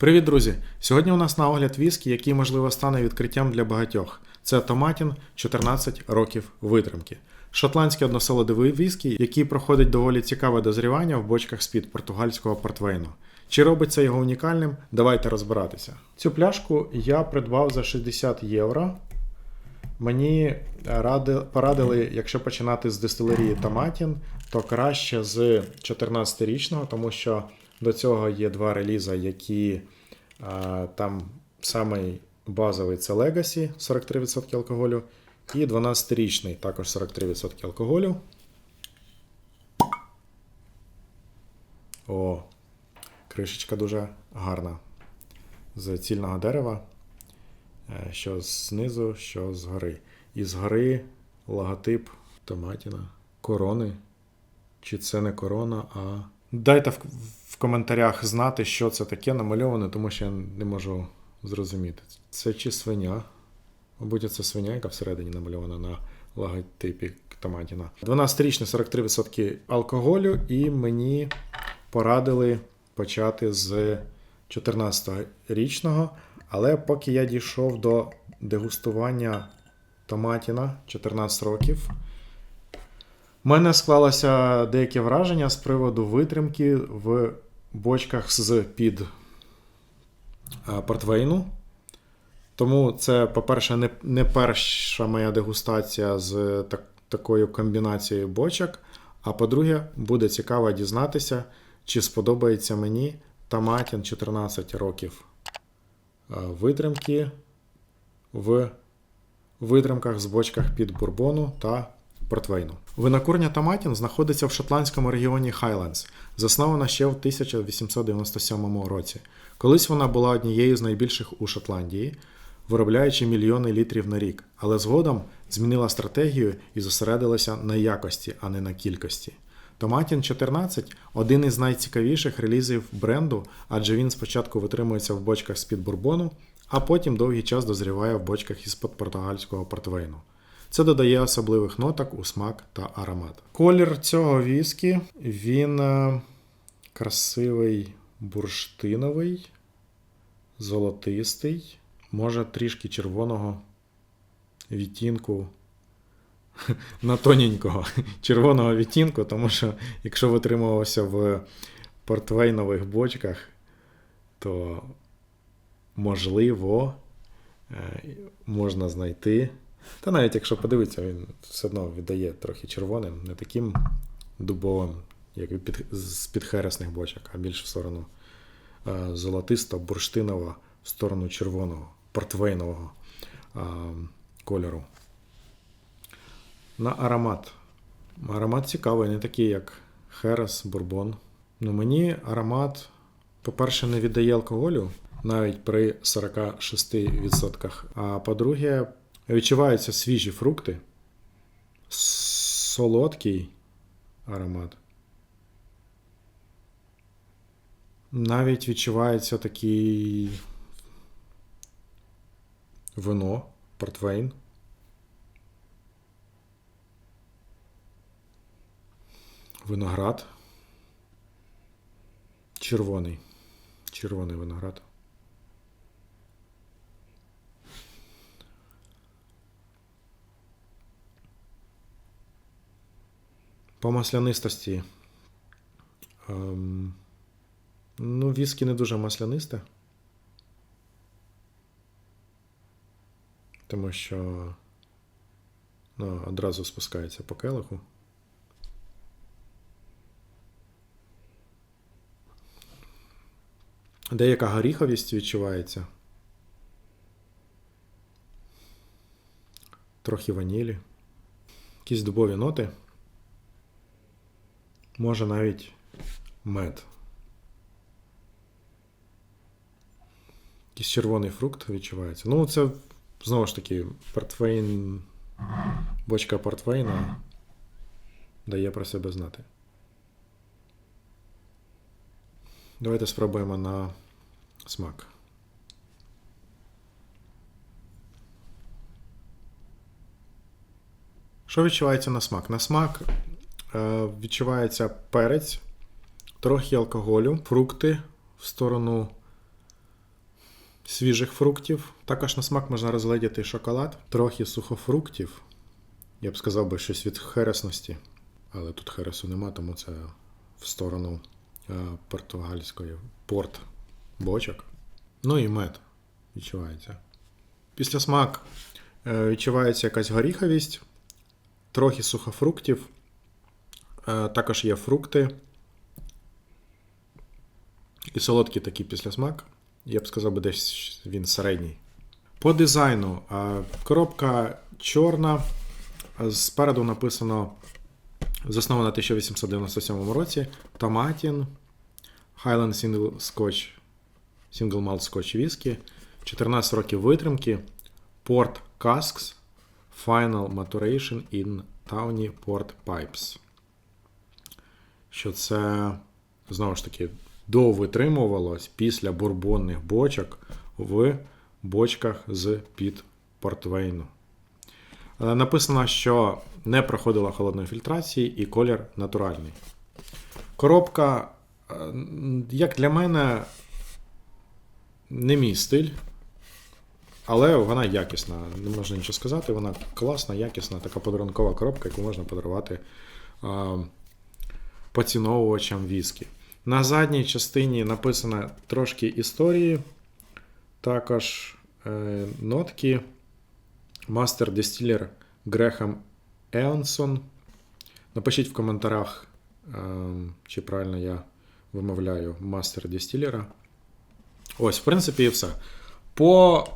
Привіт, друзі! Сьогодні у нас на огляд віскі, який, можливо, стане відкриттям для багатьох. Це Томатін 14 років витримки. Шотландський односолодовий віскі, який проходить доволі цікаве дозрівання в бочках з-під португальського портвейну. Чи робить це його унікальним? Давайте розбиратися. Цю пляшку я придбав за 60 євро. Мені ради, порадили, якщо починати з дистилерії Томатін, то краще з 14-річного, тому що до цього є два реліза, які а, там самий базовий це Legacy 43% алкоголю, і 12-річний також 43% алкоголю. О, кришечка дуже гарна. З цільного дерева, е, що знизу, що згори. І згори логотип Томатіна, корони. Чи це не корона, а. Дайте в, коментарях знати, що це таке намальоване, тому що я не можу зрозуміти. Це чи свиня? Мабуть, це свиня, яка всередині намальована на логотипі Томатіна. 12-річний 43% алкоголю, і мені порадили почати з 14-річного. Але поки я дійшов до дегустування Томатіна 14 років. У мене склалося деяке враження з приводу витримки в бочках з під е, портвейну. Тому це, по-перше, не, не перша моя дегустація з так, такою комбінацією бочок. А по-друге, буде цікаво дізнатися, чи сподобається мені Томатін 14 років е, витримки в витримках з бочках під бурбону та портвейну. Винокурня Томатін знаходиться в шотландському регіоні Хайлендс, заснована ще в 1897 році. Колись вона була однією з найбільших у Шотландії, виробляючи мільйони літрів на рік, але згодом змінила стратегію і зосередилася на якості, а не на кількості. Томатін 14 один із найцікавіших релізів бренду, адже він спочатку витримується в бочках з-під бурбону, а потім довгий час дозріває в бочках із-под португальського портвейну. Це додає особливих ноток у смак та аромат. Колір цього віскі він е, красивий бурштиновий, золотистий, може трішки червоного відтінку. На тоненького червоного відтінку, тому що якщо витримувався в портвейнових бочках, то можливо е, можна знайти. Та навіть якщо подивитися, він все одно віддає трохи червоним, не таким дубовим, як під, з підхересних бочок, а більш в сторону е, золотисто, бурштинового, в сторону червоного, портвейнового е, кольору. На аромат. Аромат цікавий, не такий, як Херес, Бурбон. Ну, мені аромат, по-перше, не віддає алкоголю навіть при 46%. А по-друге, відчуваються свіжі фрукти, солодкий аромат. Навіть відчувається такий вино, портвейн. Виноград. Червоний. Червоний виноград. По маслянистості. Ем, ну, віскі не дуже маслянисте. Тому що ну, одразу спускається по келиху. Деяка горіховість відчувається. Трохи ванілі. Якісь дубові ноти. Може навіть мед. Якийсь червоний фрукт відчувається. Ну, це знову ж таки портвейн, бочка портвейна дає про себе знати. Давайте спробуємо на смак. Що відчувається на смак? На смак відчувається перець, трохи алкоголю, фрукти в сторону свіжих фруктів. Також на смак можна розглядіти шоколад, трохи сухофруктів. Я б сказав би щось від хересності, але тут хересу нема, тому це в сторону е, португальської порт бочок. Ну і мед відчувається. Після смак е, відчувається якась горіховість, трохи сухофруктів. Е, Також є фрукти. І солодкий такий післясмак. Я б сказав, би, десь він середній. По дизайну. е, Коробка чорна. Спереду написано заснована в 1897 році. Томатін. Highland Single Scotch. Single Malt Scotch Whisky. 14 років витримки. Port Casks. Final Maturation in Tawny Port Pipes. Що це, знову ж таки, довитримувалось після бурбонних бочок в бочках з під портвейну. Е, Написано, що не проходила холодної фільтрації і колір натуральний. Коробка, е, як для мене, не мій стиль, але вона якісна. Не можна нічого сказати. Вона класна, якісна, така подарункова коробка, яку можна подарувати е, поціновувачам віскі. На задній частині написано трошки історії, також е, нотки. Мастер дистілер Грехам Еонсон. Напишіть в коментарях, е, чи правильно я вимовляю мастер дистілера. Ось, в принципі, і все. По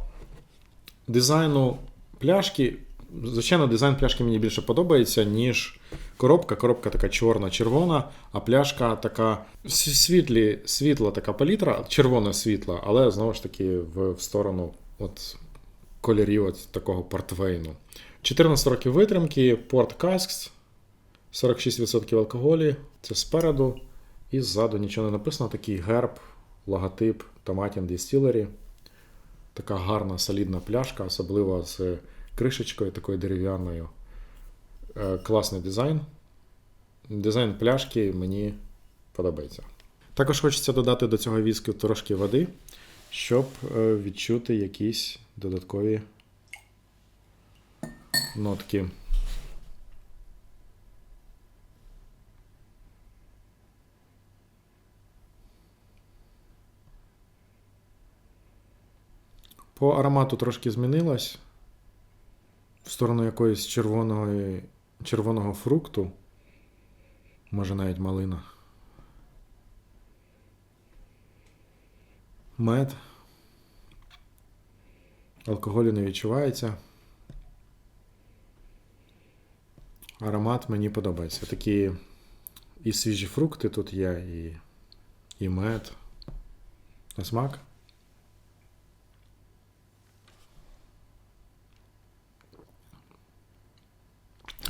дизайну пляшки. Звичайно, дизайн пляшки мені більше подобається, ніж коробка. Коробка така чорна-червона, а пляшка така світлі, світла така палітра, червона світла, але знову ж таки в, в сторону от, кольорів от такого портвейну. 14 років витримки, Port Casks, 46% алкоголі. Це спереду. І ззаду нічого не написано. Такий герб, логотип Tomatin Distillery. Така гарна солідна пляшка, особливо з кришечкою такою дерев'яною. Е, Класний дизайн. Дизайн пляшки мені подобається. Також хочеться додати до цього віску трошки води, щоб е, відчути якісь додаткові нотки. По аромату трошки змінилось сторону якоїсь червоного, червоного фрукту. Може навіть малина. Мед. Алкоголю не відчувається. Аромат мені подобається. Такі і свіжі фрукти тут є, і, і мед. На смак.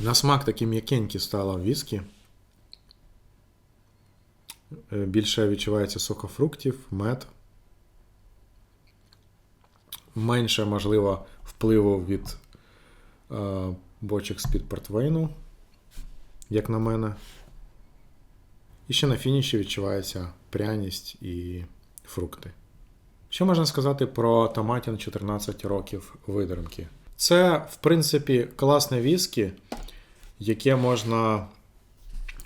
На смак такі м'якенькі стало віскі. Е, Більше відчувається сухофруктів, мед. Менше, можливо, впливу від е, бочок з-під портвейну, як на мене. І ще на фініші відчувається пряність і фрукти. Що можна сказати про томатін 14 років видримки? Це, в принципі, класне віскі, яке можна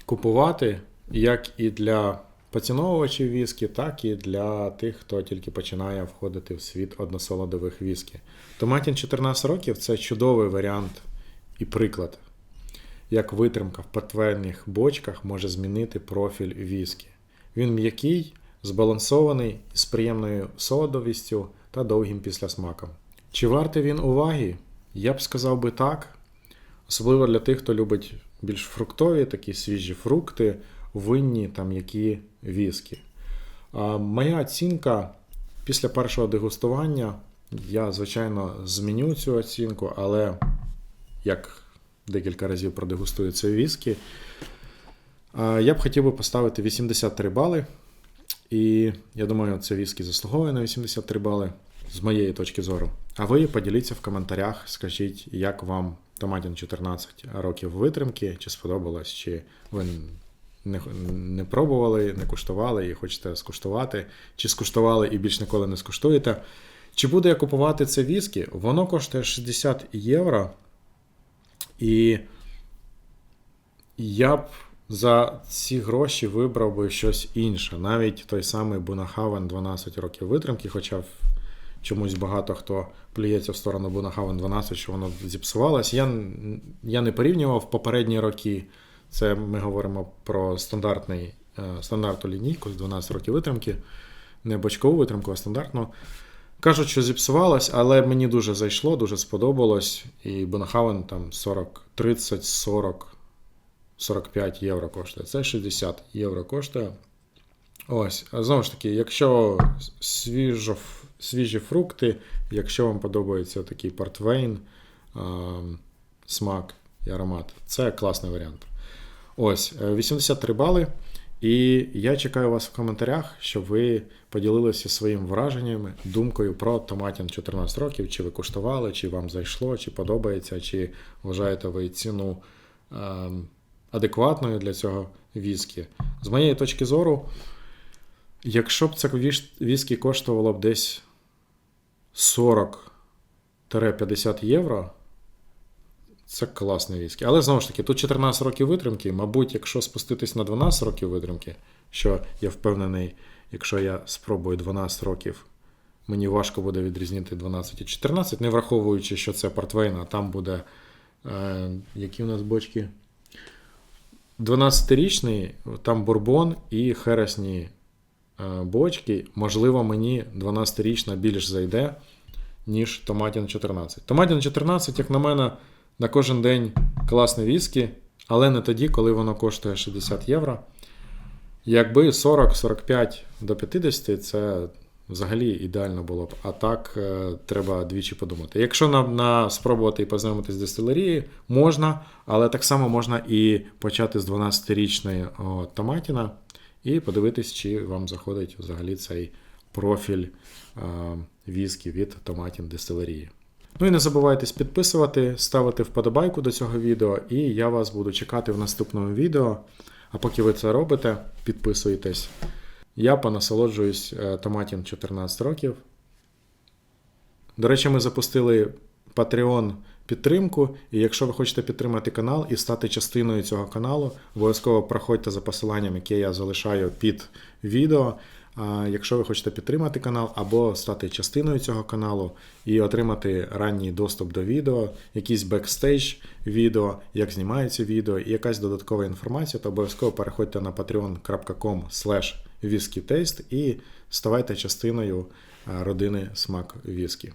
купувати як і для поціновувачів віскі, так і для тих, хто тільки починає входити в світ односолодових віскі. Томатін 14 років це чудовий варіант і приклад, як витримка в портвельних бочках може змінити профіль віскі. Він м'який, збалансований з приємною солодовістю та довгим післясмаком. Чи вартий він уваги? Я б сказав би так. Особливо для тих, хто любить більш фруктові, такі свіжі фрукти, винні та м'які віскі. А Моя оцінка після першого дегустування, я, звичайно, зміню цю оцінку, але як декілька разів продегустую цей віскі, я б хотів би поставити 83 бали. І я думаю, це віскі заслуговує на 83 бали з моєї точки зору. А ви поділіться в коментарях, скажіть, як вам Томатін 14 років витримки, чи сподобалось, чи ви не, не пробували, не куштували і хочете скуштувати, чи скуштували і більш ніколи не скуштуєте. Чи буду я купувати це віскі? Воно коштує 60 євро. І я б за ці гроші вибрав би щось інше. Навіть той самий Бунахавен 12 років витримки, хоча чомусь багато хто плюється в сторону Бунахавен 12, що воно зіпсувалось. Я, я не порівнював попередні роки. Це ми говоримо про стандартний, е, стандартну лінійку з 12 років витримки, не бочкову витримку, а стандартну. Кажуть, що зіпсувалось, але мені дуже зайшло, дуже сподобалось. І Бонахавен там 40, 30, 40, 45 євро коштує. Це 60 євро коштує. Ось, знову ж таки, якщо свіжо, свіжі фрукти, якщо вам подобається такий портвейн, смак і аромат, це класний варіант. Ось, е, 83 бали. І я чекаю вас в коментарях, щоб ви поділилися своїм враженнями, думкою про томатін 14 років, чи ви куштували, чи вам зайшло, чи подобається, чи вважаєте ви ціну ем, адекватною для цього віскі. З моєї точки зору, якщо б це віскі коштувало б десь 40-50 євро, це класний віскі. Але знову ж таки, тут 14 років витримки. Мабуть, якщо спуститись на 12 років витримки, що я впевнений, якщо я спробую 12 років, мені важко буде відрізнити 12 і 14, не враховуючи, що це портвейн, а там буде. Е, які у нас бочки? 12-річний, там бурбон і хересні бочки. Можливо, мені 12-річна більш зайде, ніж Томатін 14. Томатін 14, як на мене, на кожен день класне віскі, але не тоді, коли воно коштує 60 євро. Якби 40-45 до 50 це взагалі ідеально було б. А так е, треба двічі подумати. Якщо на, на спробувати і познайомитись з дистилерією, можна, але так само можна і почати з 12-річної о, томатіна і подивитись, чи вам заходить взагалі цей профіль е, віскі від томатін дистилерії. Ну і не забувайте підписувати, ставити вподобайку до цього відео, і я вас буду чекати в наступному відео. А поки ви це робите, підписуйтесь. Я понасолоджуюсь е, Томатін 14 років. До речі, ми запустили Patreon підтримку. І якщо ви хочете підтримати канал і стати частиною цього каналу, обов'язково проходьте за посиланням, яке я залишаю під відео. А Якщо ви хочете підтримати канал або стати частиною цього каналу і отримати ранній доступ до відео, якийсь бекстейдж відео, як знімаються відео і якась додаткова інформація, то обов'язково переходьте на patreon.com whiskytaste і ставайте частиною родини смак віскі.